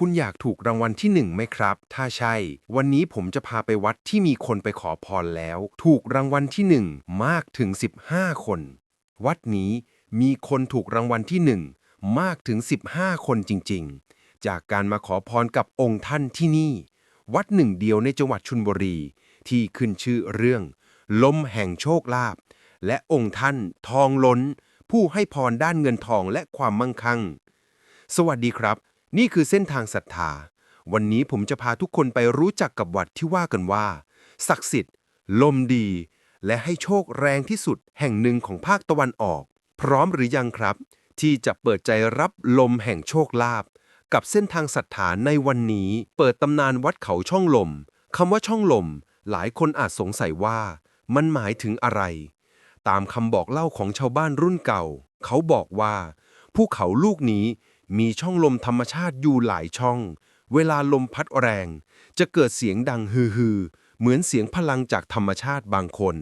คุณอยากถูกรางวัลที่หนึ่งไหมครับ ถ้าใช่ วันนี้ผมจะพาไปวัดที่มีคนไปขอพรแล้ว ถูกรางวัลที่หนึ่งมากถึง 15 คน วัดนี้มีคนถูกรางวัลที่หนึ่งมากถึง 15 คนจริงๆ จากการมาขอพรกับองค์ท่านที่นี่ วัดหนึ่งเดียวในจังหวัดชุนบุรี ที่ขึ้นชื่อเรื่อง ลมแห่งโชคลาภและองค์ท่านทองล้น ผู้ให้พรด้านเงินทองและความมั่งคั่ง สวัสดีครับ นี่คือเส้นทางศรัทธา วันนี้ผมจะพาทุกคนไปรู้จักกับวัดที่ว่ากันว่า ศักดิ์สิทธิ์ ลมดี และให้โชคแรงที่สุดแห่งหนึ่งของภาคตะวันออก พร้อมหรือยังครับ ที่จะเปิดใจรับลมแห่งโชคลาภกับเส้นทางศรัทธาในวันนี้ เปิดตำนานวัดเขาช่องลมคำว่าช่องลม หลายคนอาจสงสัยว่า มันหมายถึงอะไร ตามคำบอกเล่าของชาวบ้านรุ่นเก่า เขาบอกว่า ภูเขาลูกนี้ มีช่องลมธรรมชาติอยู่หลายช่อง เวลาลมพัดแรง จะเกิดเสียงดังฮือๆเหมือนเสียงพลังจากธรรมชาติบางคน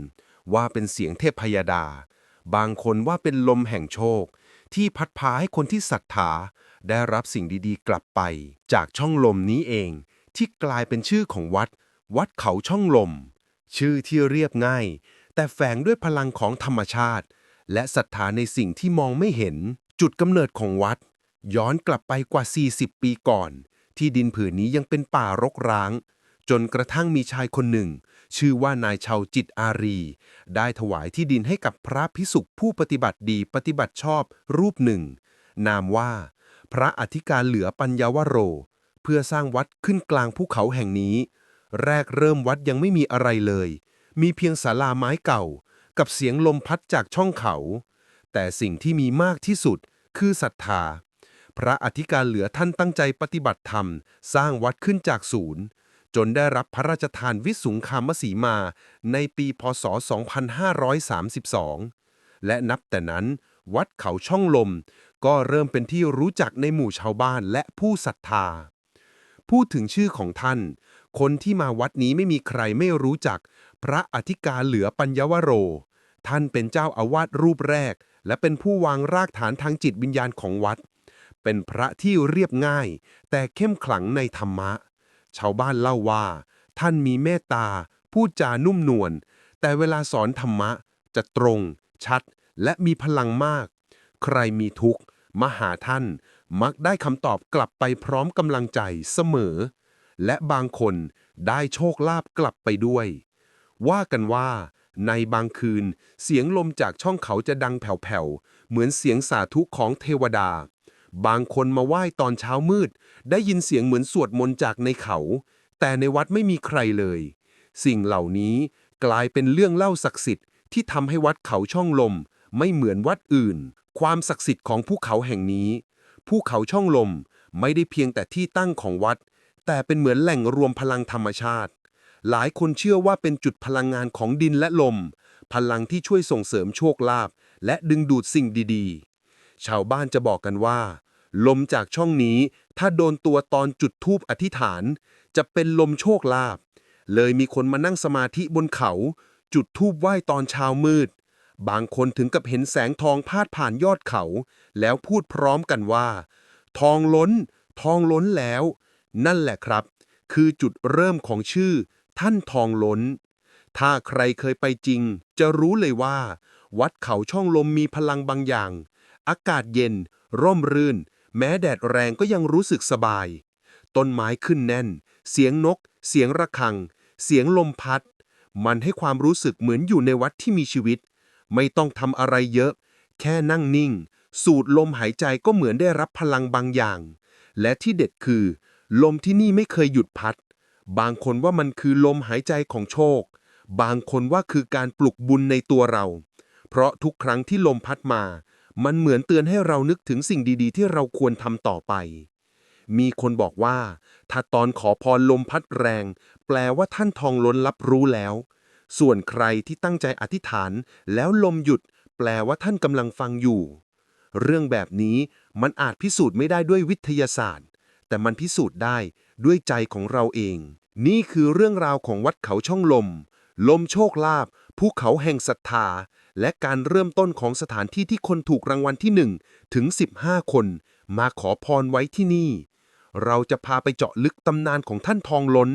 ว่าเป็นเสียงเทพพยดา บางคนว่าเป็นลมแห่งโชค ที่พัดพาให้คนที่ศรัทธาได้รับสิ่งดีๆ กลับไป จากช่องลมนี้เอง ที่กลายเป็นชื่อของวัด วัดเขาช่องลม ชื่อที่เรียบง่าย แต่แฝงด้วยพลังของธรรมชาติ และศรัทธาในสิ่งที่มองไม่เห็น จุดกำเนิดของวัด ย้อนกลับไปกว่า 40 ปีก่อน ที่ดินผืนนี้ยังเป็นป่ารกร้าง จนกระทั่งมีชายคนหนึ่ง ชื่อว่านายชาวจิตอารี ได้ถวายที่ดินให้กับพระพิสุผู้ปฏิบัติดีปฏิบัติชอบรูปหนึ่ง นามว่า พระอธิการเหลือปัญญาวโร เพื่อสร้างวัดขึ้นกลางภูเขาแห่งนี้ แรกเริ่มวัดยังไม่มีอะไรเลย มีเพียงศาลาไม้เก่า กับเสียงลมพัดจากช่องเขา แต่สิ่งที่มีมากที่สุดคือศรัทธา พระอธิการเหลือท่านตั้งใจปฏิบัติธรรม สร้างวัดขึ้นจากศูนย์ จนได้รับพระราชทานวิสุงคามสีมา ในปีพศ 2532 และนับแต่นั้น วัดเขาช่องลม ก็เริ่มเป็นที่รู้จักในหมู่ชาวบ้านและผู้ศรัทธา พูดถึงชื่อของท่าน คนที่มาวัดนี้ไม่มีใครไม่รู้จัก พระอธิการเหลือปัญญวโร ท่านเป็นเจ้าอาวาสรูปแรก และเป็นผู้วางรากฐานทางจิตวิญญาณของวัด เป็นพระที่เรียบง่าย แต่เข้มขลังในธรรมะ ชาวบ้านเล่าว่า ท่านมีเมตตา พูดจานุ่มนวล แต่เวลาสอนธรรมะ จะตรง ชัด และมีพลังมาก ใครมีทุกข์ มาหาท่าน มักได้คำตอบกลับไปพร้อมกำลังใจเสมอ และบางคนได้โชคลาภกลับไปด้วย ว่ากันว่า ในบางคืน เสียงลมจากช่องเขาจะดังแผ่วๆ เหมือนเสียงสาธุของเทวดา บางคนมาไหว้ตอนเช้ามืด ได้ยินเสียงเหมือนสวดมนต์จากในเขา แต่ในวัดไม่มีใครเลย สิ่งเหล่านี้กลายเป็นเรื่องเล่าศักดิ์สิทธิ์ที่ทำให้วัดเขาช่องลม ไม่เหมือนวัดอื่น ความศักดิ์สิทธิ์ของภูเขาแห่งนี้ ภูเขาช่องลมไม่ได้เพียงแต่ที่ตั้งของวัด แต่เป็นเหมือนแหล่งรวมพลังธรรมชาติ หลายคนเชื่อว่าเป็นจุดพลังงานของดินและลม พลังที่ช่วยส่งเสริมโชคลาภและดึงดูดสิ่งดีๆ ชาวบ้านจะบอกกันว่า ลมจากช่องนี้ถ้าโดนตัวตอนจุดธูปอธิษฐาน จะเป็นลมโชคลาภเลยมีคนมานั่งสมาธิบนเขา จุดธูปไหว้ตอนเช้ามืด บางคนถึงกับเห็นแสงทองพาดผ่านยอดเขา แล้วพูดพร้อมกันว่า ทองล้น ทองล้นแล้ว นั่นแหละครับ คือจุดเริ่มของชื่อ ท่านทองล้น ถ้าใครเคยไปจริง จะรู้เลยว่า วัดเขาช่องลมมีพลังบางอย่าง อากาศเย็น ร่มรื่น แม้แดดแรงก็ยังรู้สึกสบาย ต้นไม้ขึ้นแน่น เสียงนก เสียงระฆัง เสียงลมพัด มันให้ความรู้สึกเหมือนอยู่ในวัดที่มีชีวิต ไม่ต้องทำอะไรเยอะ แค่นั่งนิ่ง สูดลมหายใจก็เหมือนได้รับพลังบางอย่าง และที่เด็ดคือ ลมที่นี่ไม่เคยหยุดพัด บางคนว่ามันคือลมหายใจของโชค บางคนว่าคือการปลุกบุญในตัวเรา เพราะทุกครั้งที่ลมพัดมา มันเหมือนเตือนให้เรานึกถึงสิ่งดีๆ ที่เราควรทำต่อไป มีคนบอกว่า ถ้าตอนขอพรลมพัดแรง แปลว่าท่านทองล้นรับรู้แล้ว ส่วนใครที่ตั้งใจอธิษฐาน แล้วลมหยุด แปลว่าท่านกำลังฟังอยู่ เรื่องแบบนี้มันอาจพิสูจน์ไม่ได้ด้วยวิทยาศาสตร์ แต่มันพิสูจน์ได้ด้วยใจของเราเอง นี่คือเรื่องราวของวัดเขาช่องลม ลมโชคลาภภูเขาแห่งศรัทธา และการเริ่มต้นของสถานที่ที่คนถูกรางวัลที่ 1 ถึง 15 คน มาขอพรไว้ที่นี่ เราจะพาไปเจาะลึกตำนานของท่านทองล้น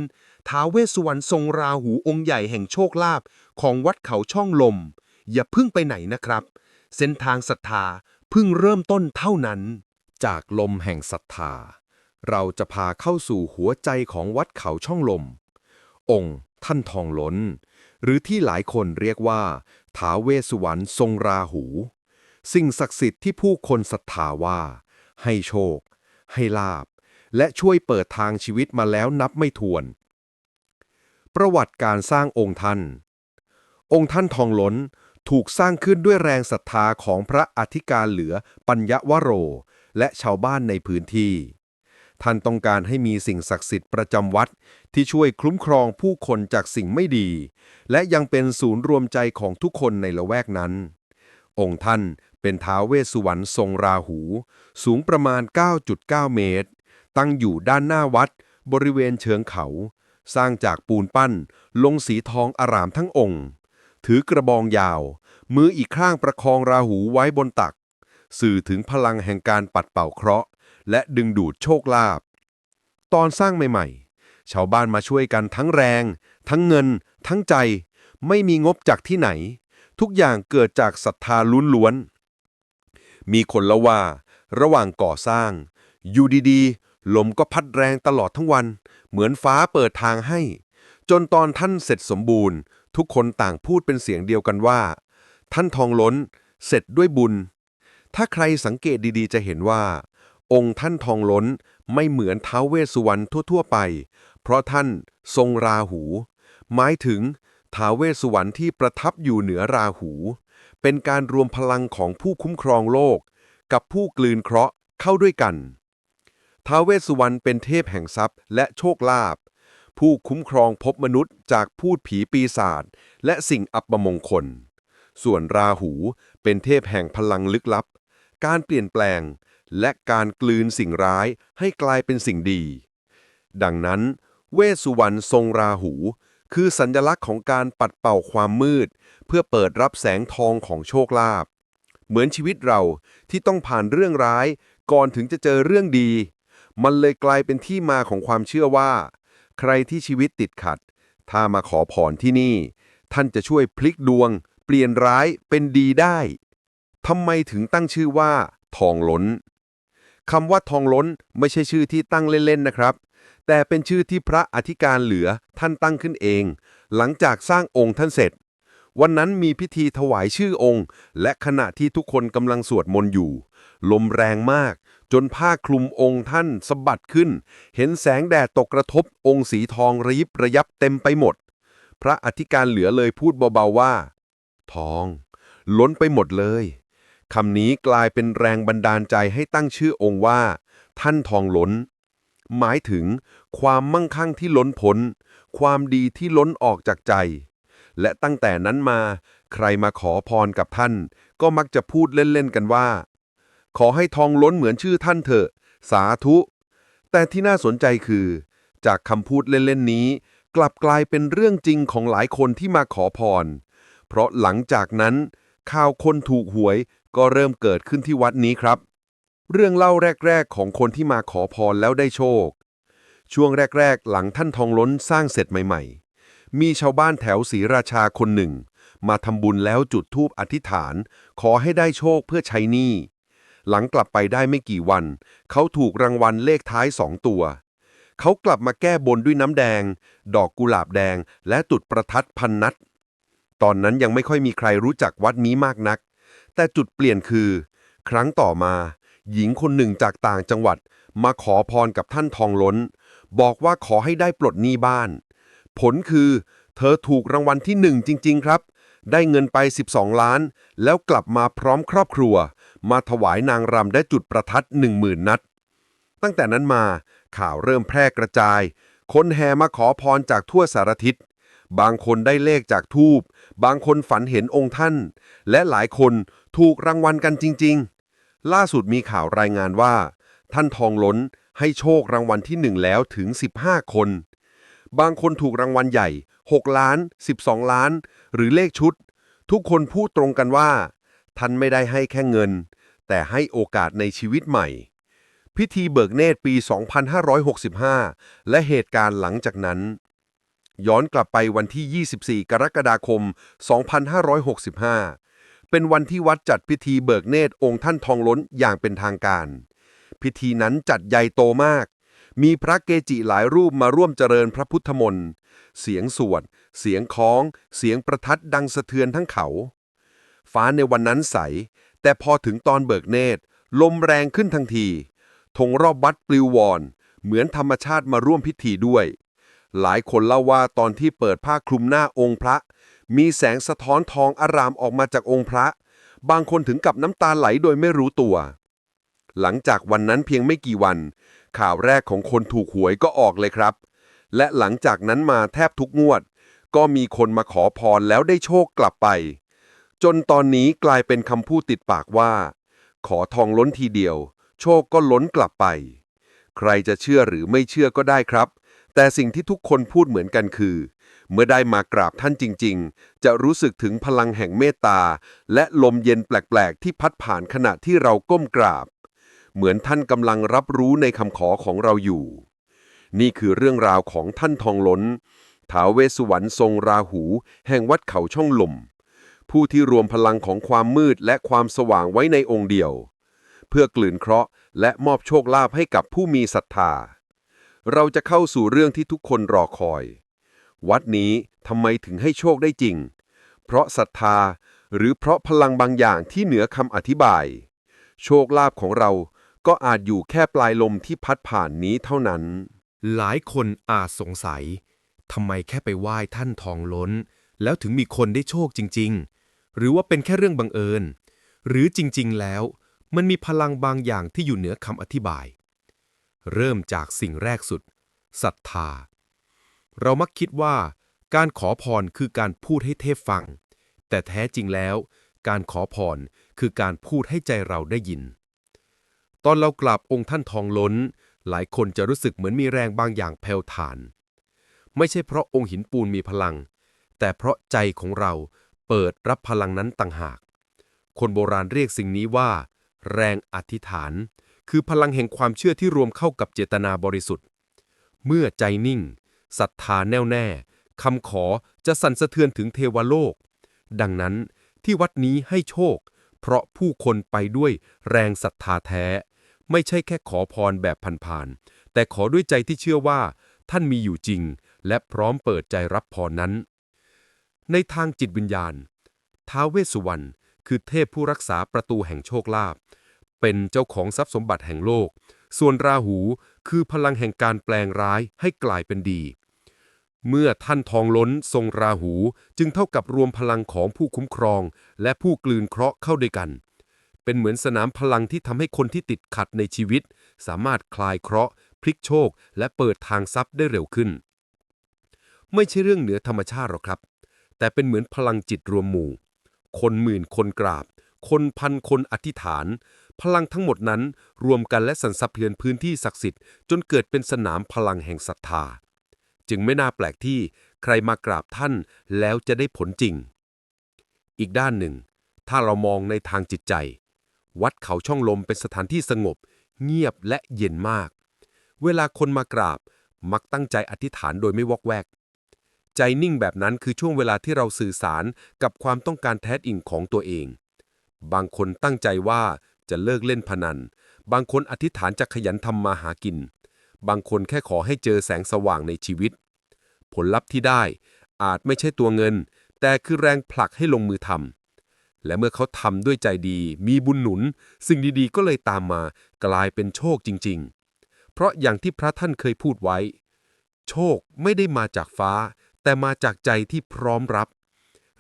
ท้าเวสสุวรรณทรงราหูองค์ใหญ่แห่งโชคลาภของวัดเขาช่องลม อย่าพิ่งไปไหนนะครับ เส้นทางศรัทธาเพิ่งเริ่มต้นเท่านั้น จากลมแห่งศรัทธา เราจะพาเข้าสู่หัวใจของวัดเขาช่องลม องค์ท่านทองล้น หรือที่หลายคนเรียกว่าท้าเวสสุวรรณทรงราหู สิ่งศักดิ์สิทธิ์ที่ผู้คนศรัทธาว่า ให้โชค ให้ลาบ และช่วยเปิดทางชีวิตมาแล้วนับไม่ถ้วน ประวัติการสร้างองค์ท่าน องค์ท่านทองล้นถูกสร้างขึ้นด้วยแรงศรัทธาของพระอธิการเหลือปัญญวโร และชาวบ้านในพื้นที่ ท่านต้องการให้มีสิ่งศักดิ์สิทธิ์ประจำวัด ที่ช่วยคุ้มครองผู้คนจากสิ่งไม่ดี และยังเป็นศูนย์รวมใจของทุกคนในละแวกนั้น องค์ท่านเป็นท้าวเวสสุวรรณทรงราหู สูงประมาณ 9.9 เมตร ตั้งอยู่ด้านหน้าวัด บริเวณเชิงเขา สร้างจากปูนปั้น ลงสีทองอารามทั้งองค์ ถือกระบองยาว มืออีกข้างประคองราหูไว้บนตัก สื่อถึงพลังแห่งการปัดเป่าเคราะห์ และดึงดูดโชคลาภตอนสร้างใหม่ๆ ชาวบ้านมาช่วยกันทั้งแรง ทั้งเงิน ทั้งใจ ไม่มีงบจากที่ไหน ทุกอย่างเกิดจากศรัทธาล้วนๆ มีคนเล่าว่า ระหว่างก่อสร้าง อยู่ดีๆ ลมก็พัดแรงตลอดทั้งวัน เหมือนฟ้าเปิดทางให้ จนตอนท่านเสร็จสมบูรณ์ ทุกคนต่างพูดเป็นเสียงเดียวกันว่า ท่านทองล้น เสร็จด้วยบุญ ถ้าใครสังเกตดีๆ จะเห็นว่า องค์ท่านทองล้นไม่เหมือนท้าวเวสสุวรรณทั่วๆไป เพราะท่านทรงราหู หมายถึงท้าวเวสสุวรรณที่ประทับอยู่เหนือราหู เป็นการรวมพลังของผู้คุ้มครองโลก กับผู้กลืนเคราะห์เข้าด้วยกันท้าวเวสสุวรรณเป็นเทพแห่งทรัพย์และโชคลาภผู้คุ้มครองภพมนุษย์จากพูดผีปีศาจและสิ่งอัปมงคล ส่วนราหูเป็นเทพแห่งพลังลึกลับ การเปลี่ยนแปลง และการกลืนสิ่งร้ายให้กลายเป็นสิ่งดี ดังนั้น เวสุวรรณทรงราหู คือสัญลักษณ์ของการปัดเป่าความมืด เพื่อเปิดรับแสงทองของโชคลาภเหมือนชีวิตเราที่ต้องผ่านเรื่องร้าย ก่อนถึงจะเจอเรื่องดี มันเลยกลายเป็นที่มาของความเชื่อว่า ใครที่ชีวิตติดขัด ถ้ามาขอพรที่นี่ ท่านจะช่วยพลิกดวง เปลี่ยนร้ายเป็นดีได้ทำไมถึงตั้งชื่อว่า ทองล้น คำว่าทองล้นไม่ใช่ชื่อที่ตั้งเล่นๆนะครับ แต่เป็นชื่อที่พระอธิการเหลือท่านตั้งขึ้นเอง หลังจากสร้างองค์ท่านเสร็จ วันนั้นมีพิธีถวายชื่อองค์ และขณะที่ทุกคนกำลังสวดมนต์อยู่ ลมแรงมาก จนผ้าคลุมองค์ท่านสะบัดขึ้น เห็นแสงแดดตกกระทบองค์สีทองระยิบระยับเต็มไปหมด พระอธิการเหลือเลยพูดเบาๆว่า ทอง ล้นไปหมดเลย คำนี้กลายเป็นแรงบันดาลใจให้ตั้งชื่อองค์ว่า ท่านทองล้น หมายถึง ความมั่งคั่งที่ล้นพ้น ความดีที่ล้นออกจากใจ และตั้งแต่นั้นมา ใครมาขอพรกับท่าน ก็มักจะพูดเล่น ๆ กันว่า ขอให้ทองล้นเหมือนชื่อท่านเถอะ สาธุ แต่ที่น่าสนใจคือ จากคำพูดเล่น ๆ นี้ กลับกลายเป็นเรื่องจริงของหลายคนที่มาขอพร เพราะหลังจากนั้นข่าวคนถูกหวย ก็เริ่มเกิดขึ้นที่วัดนี้ครับ เรื่องเล่าแรก ๆ ของคนที่มาขอพรแล้วได้โชค ช่วงแรก ๆ หลังท่านทองล้นสร้างเสร็จใหม่ ๆ มีชาวบ้านแถวศรีราชาคนหนึ่ง มาทำบุญแล้วจุดธูปอธิษฐาน ขอให้ได้โชคเพื่อใช้หนี้หลังกลับไปได้ไม่กี่วัน เขาถูกรางวัลเลขท้ายสองตัว เขากลับมาแก้บนด้วยน้ำแดง ดอกกุหลาบแดง และตุดประทัดพันนัด ตอนนั้นยังไม่ค่อยมีใครรู้จักวัดนี้มากนัก แต่จุดเปลี่ยนคือ ครั้งต่อมา หญิงคนหนึ่งจากต่างจังหวัด มาขอพรกับท่านทองล้น บอกว่าขอให้ได้ปลดหนี้บ้าน ผลคือ เธอถูกรางวัลที่หนึ่งจริง ๆ ครับ ได้เงินไป 12 ล้าน แล้วกลับมาพร้อมครอบครัว มาถวายนางรำได้จุดประทัดหนึ่งหมื่นนัด ตั้งแต่นั้นมาข่าวเริ่มแพร่กระจาย คนแห่มาขอพรจากทั่วสารทิศบางคนได้เลขจากทูบบางคนฝันเห็นองค์ท่าน และหลายคน ถูกรางวัลกันจริง ๆ ล่าสุดมีข่าวรายงานว่า ท่านทองล้นให้โชครางวัลที่หนึ่งแล้วถึง 15 คน บางคนถูกรางวัลใหญ่ 6 ล้าน 12 ล้าน หรือเลขชุด ทุกคนพูดตรงกันว่า ท่านไม่ได้ให้แค่เงิน แต่ให้โอกาสในชีวิตใหม่ พิธีเบิกเนตรปี 2565 และเหตุการณ์หลังจากนั้น ย้อนกลับไปวันที่ 24 กรกฎาคม 2565 เป็นวันที่วัดจัดพิธีเบิกเนตรองค์ท่านทองล้นอย่างเป็นทางการ พิธีนั้นจัดใหญ่โตมาก มีพระเกจิหลายรูปมาร่วมเจริญพระพุทธมนต์เสียงสวด เสียงคล้อง เสียงประทัดดังสะเทือนทั้งเขา ฟ้าในวันนั้นใส แต่พอถึงตอนเบิกเนตร ลมแรงขึ้นทันทีธงรอบวัดปลิววอน เหมือนธรรมชาติมาร่วมพิธีด้วย หลายคนเล่าว่าตอนที่เปิดผ้าคลุมหน้าองค์พระ มีแสงสะท้อนทองอารามออกมาจากองค์พระ บางคนถึงกับน้ำตาไหลโดยไม่รู้ตัว หลังจากวันนั้นเพียงไม่กี่วัน ข่าวแรกของคนถูกหวยก็ออกเลยครับ และหลังจากนั้นมาแทบทุกงวด ก็มีคนมาขอพรแล้วได้โชคกลับไป จนตอนนี้กลายเป็นคำพูดติดปากว่า ขอทองล้นทีเดียว โชคก็ล้นกลับไป ใครจะเชื่อหรือไม่เชื่อก็ได้ครับ แต่สิ่งที่ทุกคนพูดเหมือนกันคือ เมื่อได้มากราบท่านจริง ๆ จะรู้สึกถึงพลังแห่งเมตตา และลมเย็นแปลก ๆ ที่พัดผ่านขณะที่เราก้มกราบ เหมือนท่านกำลังรับรู้ในคำขอของเราอยู่ นี่คือเรื่องราวของท่านทองล้นท้าวเวสสุวรรณทรงราหู แห่งวัดเขาช่องลม ผู้ที่รวมพลังของความมืดและความสว่างไว้ในองค์เดียว เพื่อกลืนเคราะห์และมอบโชคลาภให้กับผู้มีศรัทธาเราจะเข้าสู่เรื่องที่ทุกคนรอคอย วัดนี้ทำไมถึงให้โชคได้จริง เพราะศรัทธาหรือเพราะพลังบางอย่างที่เหนือคำอธิบาย โชคลาภของเราก็อาจอยู่แค่ปลายลมที่พัดผ่านนี้เท่านั้น หลายคนอาจสงสัยทำไมแค่ไปไหว้ท่านทองล้น แล้วถึงมีคนได้โชคจริง ๆ หรือว่าเป็นแค่เรื่องบังเอิญ หรือจริงๆ แล้วมันมีพลังบางอย่างที่อยู่เหนือคำอธิบาย เริ่มจากสิ่งแรกสุดศรัทธา เรามักคิดว่า การขอพรคือการพูดให้เทพฟัง แต่แท้จริงแล้ว การขอพรคือการพูดให้ใจเราได้ยิน ตอนเรากราบองค์ท่านทองล้น หลายคนจะรู้สึกเหมือนมีแรงบางอย่างแผ่วถาน ไม่ใช่เพราะองค์หินปูนมีพลัง แต่เพราะใจของเราเปิดรับพลังนั้นต่างหาก คนโบราณเรียกสิ่งนี้ว่า แรงอธิษฐาน คือพลังแห่งความเชื่อที่รวมเข้ากับเจตนาบริสุทธิ์ เมื่อใจนิ่ง ศรัทธาแน่วแน่คำขอจะสั่นสะเทือนถึงเทวโลก ดังนั้นที่วัดนี้ให้โชค เพราะผู้คนไปด้วยแรงศรัทธาแท้ ไม่ใช่แค่ขอพรแบบผ่านๆแต่ขอด้วยใจที่เชื่อว่า ท่านมีอยู่จริง และพร้อมเปิดใจรับพรนั้น ในทางจิตวิญญาณ ท้าวเวสสุวรรณคือเทพผู้รักษาประตูแห่งโชคลาภเป็นเจ้าของทรัพย์สมบัติแห่งโลก ส่วนราหูคือพลังแห่งการแปลงร้ายให้กลายเป็นดี เมื่อท่านทองล้นทรงราหูจึงเท่ากับรวมพลังของผู้คุ้มครอง และผู้กลืนเคราะห์เข้าด้วยกัน เป็นเหมือนสนามพลังที่ทำให้คนที่ติดขัดในชีวิต สามารถคลายเคราะห์ พลิกโชค และเปิดทางทรัพย์ได้เร็วขึ้น ไม่ใช่เรื่องเหนือธรรมชาติหรอกครับ แต่เป็นเหมือนพลังจิตรวมหมู่ คนหมื่นคนกราบ คนพันคนอธิษฐาน พลังทั้งหมดนั้นรวมกันและสั่นสะเทือนพื้นที่ศักดิ์สิทธิ์จนเกิดเป็นสนามพลังแห่งศรัทธา จึงไม่น่าแปลกที่ใครมากราบท่านแล้วจะได้ผลจริง อีกด้านหนึ่ง ถ้าเรามองในทางจิตใจ วัดเขาช่องลมเป็นสถานที่สงบ เงียบและเย็นมาก เวลาคนมากราบมักตั้งใจอธิษฐานโดยไม่วอกแวก ใจนิ่งแบบนั้นคือช่วงเวลาที่เราสื่อสารกับความต้องการแท้จริงของตัวเอง บางคนตั้งใจว่า จะเลิกเล่นพนัน บางคนอธิษฐานจะขยันทำมาหากิน บางคนแค่ขอให้เจอแสงสว่างในชีวิต ผลลัพธ์ที่ได้อาจไม่ใช่ตัวเงิน แต่คือแรงผลักให้ลงมือทำและเมื่อเขาทำด้วยใจดี มีบุญหนุน สิ่งดีๆ ก็เลยตามมากลายเป็นโชคจริง ๆ เพราะอย่างที่พระท่านเคยพูดไว้ โชคไม่ได้มาจากฟ้า แต่มาจากใจที่พร้อมรับ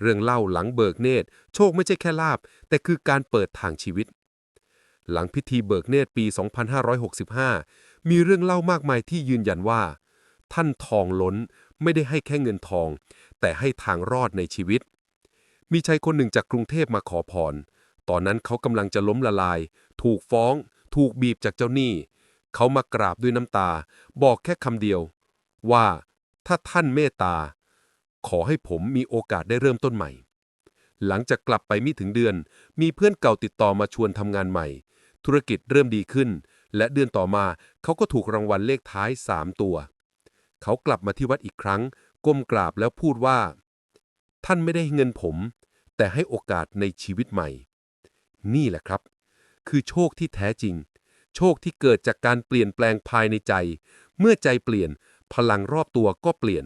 เรื่องเล่าหลังเบิกเนตร โชคไม่ใช่แค่ลาบ แต่คือการเปิดทางชีวิต หลังพิธีเบิกเนตรปี 2565 มีเรื่องเล่ามากมายที่ยืนยันว่า ท่านทองล้นไม่ได้ให้แค่เงินทอง แต่ให้ทางรอดในชีวิต มีชายคนหนึ่งจากกรุงเทพมาขอพร ตอนนั้นเขากำลังจะล้มละลาย ถูกฟ้อง ถูกบีบจากเจ้าหนี้ เขามากราบด้วยน้ำตา บอกแค่คำเดียว ว่าถ้าท่านเมตตา ขอให้ผมมีโอกาสได้เริ่มต้นใหม่หลังจากกลับไปไม่ถึงเดือน มีเพื่อนเก่าติดต่อมาชวนทำงานใหม่ ธุรกิจเริ่มดีขึ้น และเดือนต่อมาเขาก็ถูกรางวัลเลขท้าย 3 ตัว เขากลับมาที่วัดอีกครั้ง ก้มกราบแล้วพูดว่า ท่านไม่ได้ให้เงินผม แต่ให้โอกาสในชีวิตใหม่ นี่แหละครับ คือโชคที่แท้จริง โชคที่เกิดจากการเปลี่ยนแปลงภายในใจ เมื่อใจเปลี่ยน พลังรอบตัวก็เปลี่ยน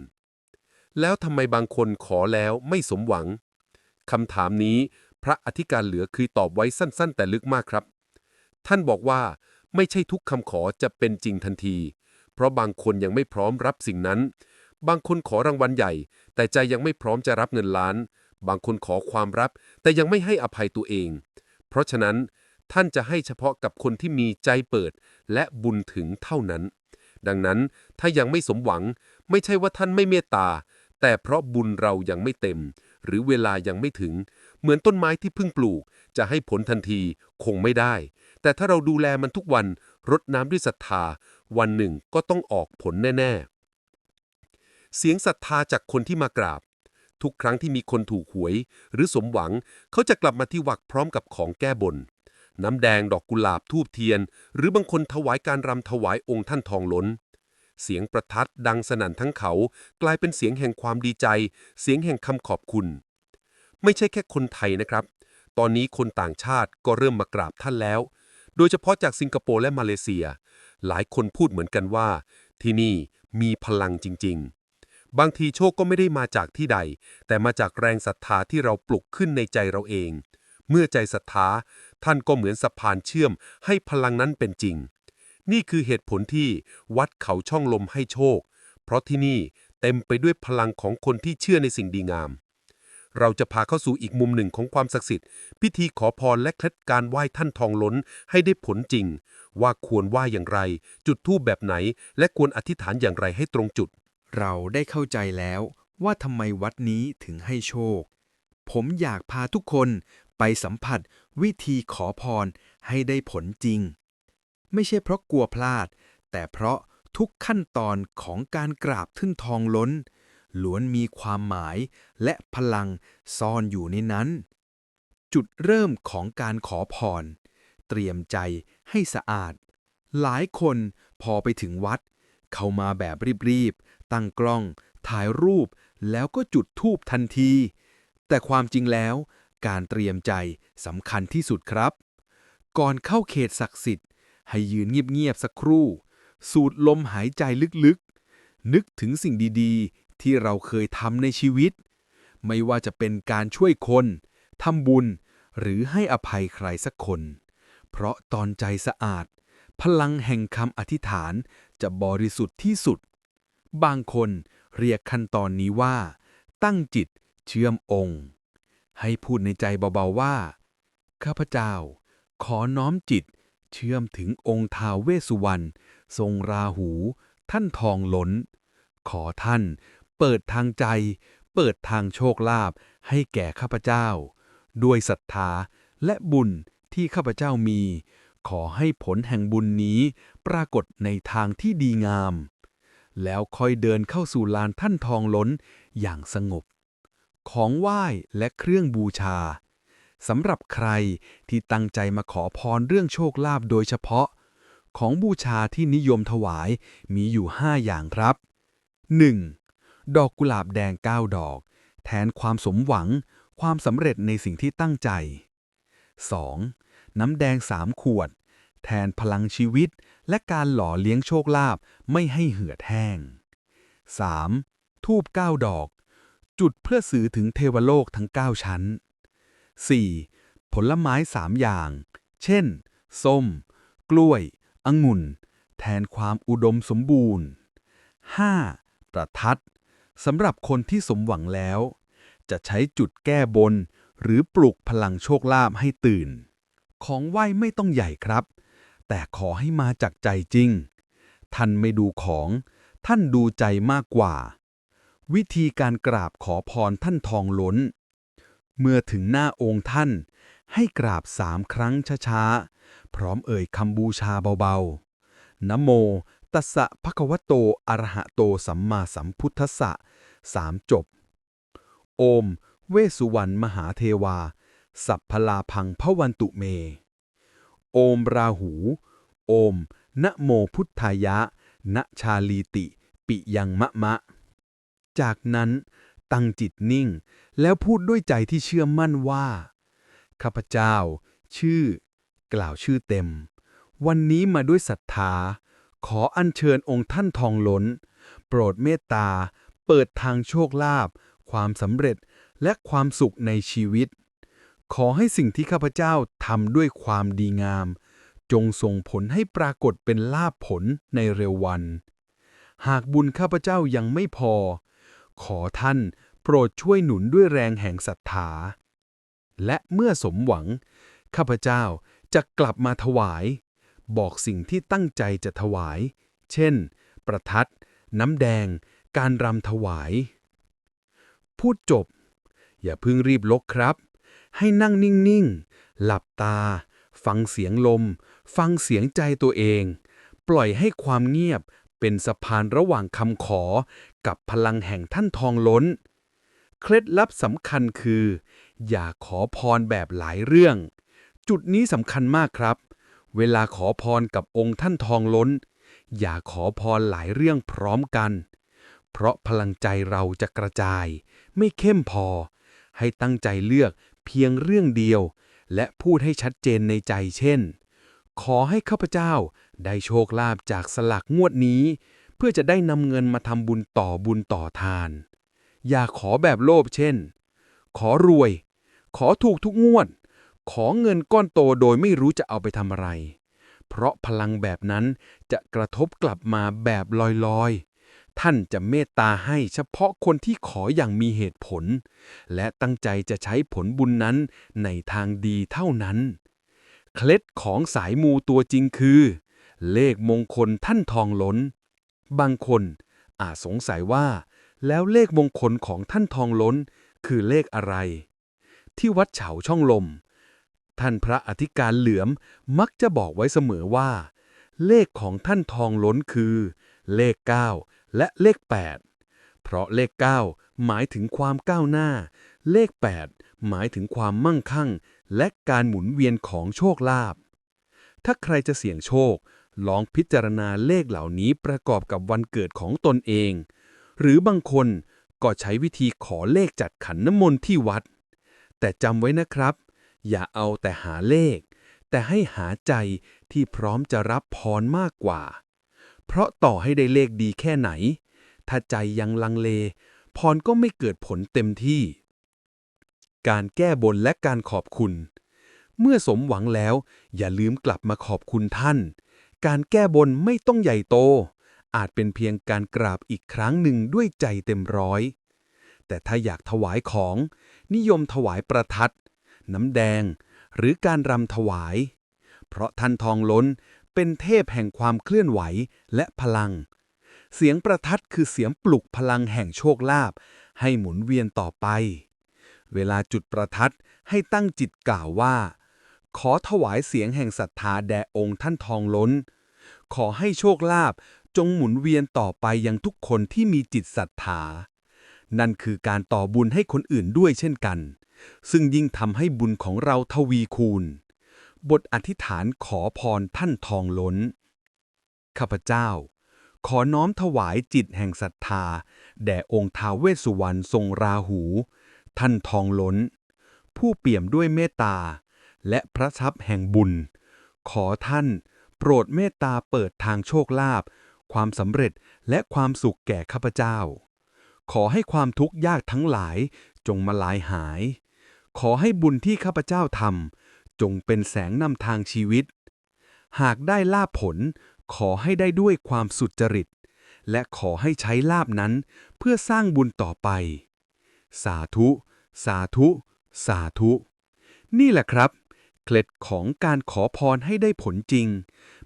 แล้วทำไมบางคนขอแล้วไม่สมหวังคำถามนี้พระอธิการเหลือคือตอบไว้สั้น ๆ แต่ลึกมากครับ ท่านบอกว่าไม่ใช่ทุกคำขอจะเป็นจริงทันที เพราะบางคนยังไม่พร้อมรับสิ่งนั้น บางคนขอรางวัลใหญ่ แต่ใจยังไม่พร้อมจะรับเงินล้าน บางคนขอความรับ แต่ยังไม่ให้อภัยตัวเอง เพราะฉะนั้นท่านจะให้เฉพาะกับคนที่มีใจเปิดและบุญถึงเท่านั้น ดังนั้นถ้ายังไม่สมหวัง ไม่ใช่ว่าท่านไม่เมตตา แต่เพราะบุญเรายังไม่เต็ม หรือเวลายังไม่ถึง เหมือนต้นไม้ที่เพิ่งปลูก จะให้ผลทันทีคงไม่ได้ แต่ถ้าเราดูแลมันทุกวันรดน้ำด้วยศรัทธา วันหนึ่งก็ต้องออกผลแน่ ๆ เสียงศรัทธาจากคนที่มากราบ ทุกครั้งที่มีคนถูกหวย หรือสมหวังเขาจะกลับมาที่วักพร้อมกับของแก้บน น้ำแดงดอกกุหลาบทูบเทียน หรือบางคนถวายการรำถวายองค์ท่านทองล้นเสียงประทัดดังสนั่นทั้งเขา กลายเป็นเสียงแห่งความดีใจ เสียงแห่งคำขอบคุณ ไม่ใช่แค่คนไทยนะครับ ตอนนี้คนต่างชาติก็เริ่มมากราบท่านแล้ว โดยเฉพาะจากสิงคโปร์และมาเลเซีย หลายคนพูดเหมือนกันว่า ที่นี่มีพลังจริง ๆ บางทีโชคก็ไม่ได้มาจากที่ใด แต่มาจากแรงศรัทธาที่เราปลุกขึ้นในใจเราเอง เมื่อใจศรัทธาท่านก็เหมือนสะพานเชื่อมให้พลังนั้นเป็นจริง นี่คือเหตุผลที่วัดเขาช่องลมให้โชค เพราะที่นี่เต็มไปด้วยพลังของคนที่เชื่อในสิ่งดีงาม เราจะพาเข้าสู่อีกมุมหนึ่งของความศักดิ์สิทธิ์ พิธีขอพรและเคล็ดการไหว้ท่านทองล้นให้ได้ผลจริง ว่าควรไหว้อย่างไร จุดธูปแบบไหน และควรอธิษฐานอย่างไรให้ตรงจุด เราได้เข้าใจแล้วว่าทำไมวัดนี้ถึงให้โชค ผมอยากพาทุกคนไปสัมผัสวิธีขอพรให้ได้ผลจริง ไม่ใช่เพราะกลัวพลาด แต่เพราะทุกขั้นตอนของการกราบทึ่นทองล้น ล้วนมีความหมายและพลังซ่อนอยู่ในนั้น จุดเริ่มของการขอพร เตรียมใจให้สะอาด หลายคนพอไปถึงวัด เข้ามาแบบรีบๆ ตั้งกล้อง ถ่ายรูป แล้วก็จุดธูปทันที แต่ความจริงแล้วการเตรียมใจสำคัญที่สุดครับ ก่อนเข้าเขตศักดิ์สิทธิ์ ให้ยืนเงียบๆสักครู่ สูดลมหายใจลึกๆ นึกถึงสิ่งดีๆ ที่เราเคยทำในชีวิต ไม่ว่าจะเป็นการช่วยคนทำบุญ หรือให้อภัยใครสักคน เพราะตอนใจสะอาด พลังแห่งคำอธิษฐานจะบริสุทธิ์ที่สุด บางคนเรียกขั้นตอนนี้ว่า ตั้งจิตเชื่อมองค์ ให้พูดในใจเบาๆว่า ข้าพเจ้า ขอน้อมจิตเชื่อมถึงองค์ท้าวเวสุวรรณทรงราหู ท่านทองหลน ขอท่าน เปิดทางใจ เปิดทางโชคลาภให้แก่ข้าพเจ้า ด้วยศรัทธาและบุญที่ข้าพเจ้ามี ขอให้ผลแห่งบุญนี้ปรากฏในทางที่ดีงาม แล้วค่อยเดินเข้าสู่ลานท่านทองล้นอย่างสงบ ของไหว้และเครื่องบูชาสำหรับใครที่ตั้งใจมาขอพรเรื่องโชคลาภโดยเฉพาะ ของบูชาที่นิยมถวายมีอยู่ 5 อย่างครับ 1. ดอกกุหลาบแดง 9 ดอก แทนความสมหวัง ความสำเร็จในสิ่งที่ตั้งใจ 2. น้ำแดง 3 ขวด แทนพลังชีวิต และการหล่อเลี้ยงโชคลาภไม่ให้เหือดแห้ง 3. ทูบ9ดอก จุดเพื่อสื่อถึงเทวโลกทั้ง 9 ชั้น 4. ผลไม้ 3 อย่าง เช่น ส้ม กล้วย องุ่น แทนความอุดมสมบูรณ์ 5. ประทัด สำหรับคนที่สมหวังแล้ว จะใช้จุดแก้บน หรือปลุกพลังโชคลาภให้ตื่น ของไหว้ไม่ต้องใหญ่ครับ แต่ขอให้มาจากใจจริง ท่านไม่ดูของ ท่านดูใจมากกว่า วิธีการกราบขอพรท่านทองล้น เมื่อถึงหน้าองค์ท่าน ให้กราบสามครั้งช้าๆ พร้อมเอ่ยคำบูชาเบาๆนะโม ตัสสะภะคะวะโตอะระหะโตสัมมาสัมพุทธัสสะสามจบ โอม เวสุวรรณมหาเทวา สัพพลาพังพวันตุเม โอมราหู โอม นะโมพุทธายะ นะชาลีติ ปิยังมะมะ จากนั้นตั้งจิตนิ่ง แล้วพูดด้วยใจที่เชื่อมั่นว่า ข้าพเจ้า ชื่อ กล่าวชื่อเต็ม วันนี้มาด้วยศรัทธา ขออัญเชิญองค์ท่านทองล้น โปรดเมตตา เปิดทางโชคลาภความสำเร็จและความสุขในชีวิต ขอให้สิ่งที่ข้าพเจ้าทำด้วยความดีงาม จงส่งผลให้ปรากฏเป็นลาภผลในเร็ววัน หากบุญข้าพเจ้ายังไม่พอ ขอท่านโปรดช่วยหนุนด้วยแรงแห่งศรัทธา และเมื่อสมหวัง ข้าพเจ้าจะกลับมาถวาย บอกสิ่งที่ตั้งใจจะถวาย เช่น ประทัด น้ำแดง การรำถวาย พูดจบ อย่าเพิ่งรีบลกครับ ให้นั่งนิ่งๆ หลับตา ฟังเสียงลม ฟังเสียงใจตัวเอง ปล่อยให้ความเงียบเป็นสะพานระหว่างคำขอกับพลังแห่งท่านทองล้น เคล็ดลับสำคัญคือ อย่าขอพรแบบหลายเรื่อง จุดนี้สำคัญมากครับ เวลาขอพรกับองค์ท่านทองล้น อย่าขอพรหลายเรื่องพร้อมกัน เพราะพลังใจเราจะกระจาย ไม่เข้มพอ ให้ตั้งใจเลือกเพียงเรื่องเดียว และพูดให้ชัดเจนในใจเช่น ขอให้ข้าพเจ้าได้โชคลาภจากสลากงวดนี้ เพื่อจะได้นำเงินมาทำบุญต่อบุญต่อทาน อย่าขอแบบโลภเช่น ขอรวย ขอถูกทุกงวด ขอเงินก้อนโตโดยไม่รู้จะเอาไปทำอะไร เพราะพลังแบบนั้นจะกระทบกลับมาแบบลอยๆ ท่านจะเมตตาให้เฉพาะคนที่ขออย่างมีเหตุผล และตั้งใจจะใช้ผลบุญนั้นในทางดีเท่านั้น เคล็ดของสายมูตัวจริงคือ เลขมงคลท่านทองล้น บางคนอาจสงสัยว่า แล้วเลขมงคลของท่านทองล้น คือเลขอะไร ที่วัดเฉาช่องลม ท่านพระอธิการเหลือมมักจะบอกไว้เสมอว่า เลขของท่านทองล้นคือ เลข 9 และเลข 8 เพราะเลข 9 หมายถึงความก้าวหน้า เลข 8 หมายถึงความมั่งคั่ง และการหมุนเวียนของโชคลาภถ้าใครจะเสี่ยงโชค ลองพิจารณาเลขเหล่านี้ประกอบกับวันเกิดของตนเอง หรือบางคนก็ใช้วิธีขอเลขจัดขันน้ำมนต์ที่วัด แต่จำไว้นะครับ อย่าเอาแต่หาเลข แต่ให้หาใจที่พร้อมจะรับพรมากกว่า เพราะต่อให้ได้เลขดีแค่ไหน ถ้าใจยังลังเล พรก็ไม่เกิดผลเต็มที่ การแก้บนและการขอบคุณ เมื่อสมหวังแล้ว อย่าลืมกลับมาขอบคุณท่าน การแก้บนไม่ต้องใหญ่โต อาจเป็นเพียงการกราบอีกครั้งหนึ่งด้วยใจเต็มร้อยแต่ถ้าอยากถวายของ นิยมถวายประทัด น้ำแดง หรือการรำถวาย เพราะท่านทองล้นเป็นเทพแห่งความเคลื่อนไหวและพลัง เสียงประทัดคือเสียงปลุกพลังแห่งโชคลาภให้หมุนเวียนต่อไป เวลาจุดประทัดให้ตั้งจิตกล่าวว่า ขอถวายเสียงแห่งศรัทธาแด่องค์ท่านทองล้น ขอให้โชคลาภจงหมุนเวียนต่อไปยังทุกคนที่มีจิตศรัทธา นั่นคือการต่อบุญให้คนอื่นด้วยเช่นกัน ซึ่งยิ่งทำให้บุญของเราทวีคูณ บทอธิษฐานขอพรท่านทองล้น ข้าพเจ้า ขอน้อมถวายจิตแห่งศรัทธา แด่องค์ท้าเวสสุวรรณทรงราหู ท่านทองล้น ผู้เปี่ยมด้วยเมตตา และพระทรัพย์แห่งบุญ ขอท่าน โปรดเมตตาเปิดทางโชคลาภความสำเร็จและความสุขแก่ข้าพเจ้า ขอให้ความทุกข์ยากทั้งหลายจงมาลายหาย ขอให้บุญที่ข้าพเจ้าทำจงเป็นแสงนำทางชีวิต หากได้ลาภผลขอให้ได้ด้วยความสุจริต และขอให้ใช้ลาบนั้นเพื่อสร้างบุญต่อไป สาธุ สาธุ สาธุ นี่แหละครับ เคล็ดของการขอพรให้ได้ผลจริง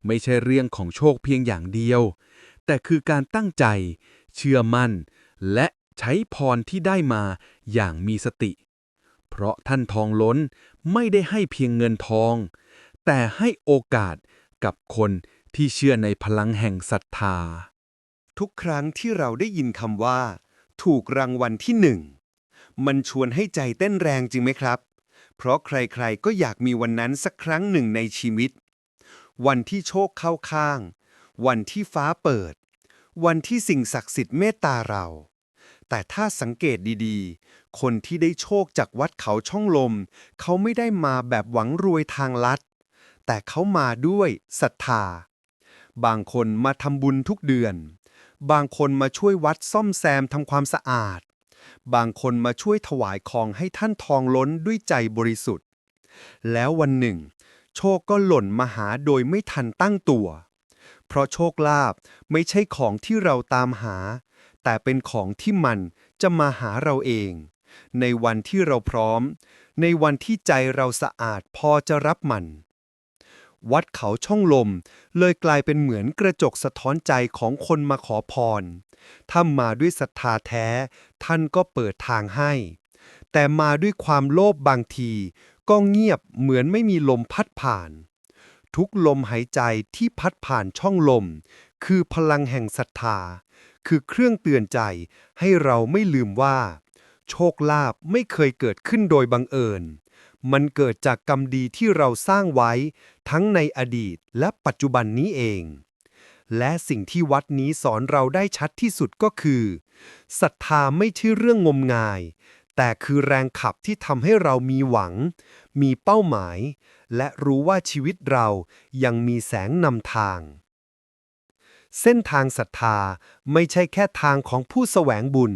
ไม่ใช่เรื่องของโชคเพียงอย่างเดียว แต่คือการตั้งใจ เชื่อมั่น และใช้พรที่ได้มาอย่างมีสติ เพราะท่านทองล้นไม่ได้ให้เพียงเงินทอง แต่ให้โอกาสกับคนที่เชื่อในพลังแห่งศรัทธา ทุกครั้งที่เราได้ยินคำว่า ถูกรางวัลที่หนึ่ง มันชวนให้ใจเต้นแรงจริงไหมครับ เพราะใครๆก็อยากมีวันนั้นสักครั้งหนึ่งในชีวิต วันที่โชคเข้าข้าง วันที่ฟ้าเปิด วันที่สิ่งศักดิ์สิทธิ์เมตตาเรา แต่ถ้าสังเกตดีๆ คนที่ได้โชคจากวัดเขาช่องลม เขาไม่ได้มาแบบหวังรวยทางลัด แต่เขามาด้วยศรัทธา บางคนมาทำบุญทุกเดือน บางคนมาช่วยวัดซ่อมแซมทำความสะอาด บางคนมาช่วยถวายของให้ท่านทองล้นด้วยใจบริสุทธิ์ แล้ววันหนึ่ง โชคก็หล่นมาหาโดยไม่ทันตั้งตัว เพราะโชคลาภไม่ใช่ของที่เราตามหา แต่เป็นของที่มันจะมาหาเราเอง ในวันที่เราพร้อม ในวันที่ใจเราสะอาดพอจะรับมัน วัดเขาช่องลมเลยกลายเป็นเหมือนกระจกสะท้อนใจของคนมาขอพร ถ้ามาด้วยศรัทธาแท้ ท่านก็เปิดทางให้ แต่มาด้วยความโลภบางที ก็เงียบเหมือนไม่มีลมพัดผ่านทุกลมหายใจที่พัดผ่านช่องลม คือพลังแห่งศรัทธา คือเครื่องเตือนใจ ให้เราไม่ลืมว่า โชคลาภไม่เคยเกิดขึ้นโดยบังเอิญ มันเกิดจากกรรมดีที่เราสร้างไว้ ทั้งในอดีตและปัจจุบันนี้เอง และสิ่งที่วัดนี้สอนเราได้ชัดที่สุดก็คือศรัทธาไม่ใช่เรื่องงมงาย แต่คือแรงขับที่ทำให้เรามีหวัง มีเป้าหมาย และรู้ว่าชีวิตเรายังมีแสงนำทาง เส้นทางศรัทธาไม่ใช่แค่ทางของผู้แสวงบุญ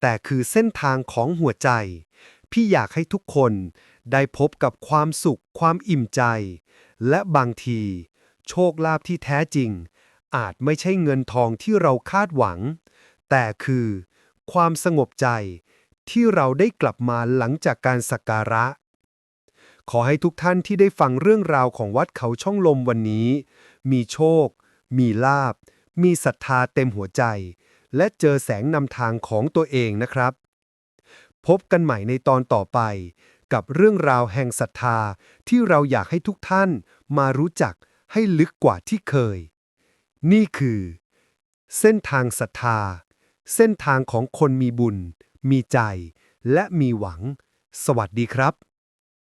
แต่คือเส้นทางของหัวใจ พี่อยากให้ทุกคนได้พบกับความสุขความอิ่มใจ และบางที โชคลาภที่แท้จริง อาจไม่ใช่เงินทองที่เราคาดหวัง แต่คือ ความสงบใจที่เราได้กลับมาหลังจากการสักการะ ขอให้ทุกท่านที่ได้ฟังเรื่องราวของวัดเขาช่องลมวันนี้ มีโชค มีลาบ มีศรัทธาเต็มหัวใจ และเจอแสงนำทางของตัวเองนะครับ พบกันใหม่ในตอนต่อไป กับเรื่องราวแห่งศรัทธาที่เราอยากให้ทุกท่านมารู้จักให้ลึกกว่าที่เคย นี่คือ เส้นทางศรัทธา เส้นทางของคนมีบุญ มีใจ และมีหวัง สวัสดีครับ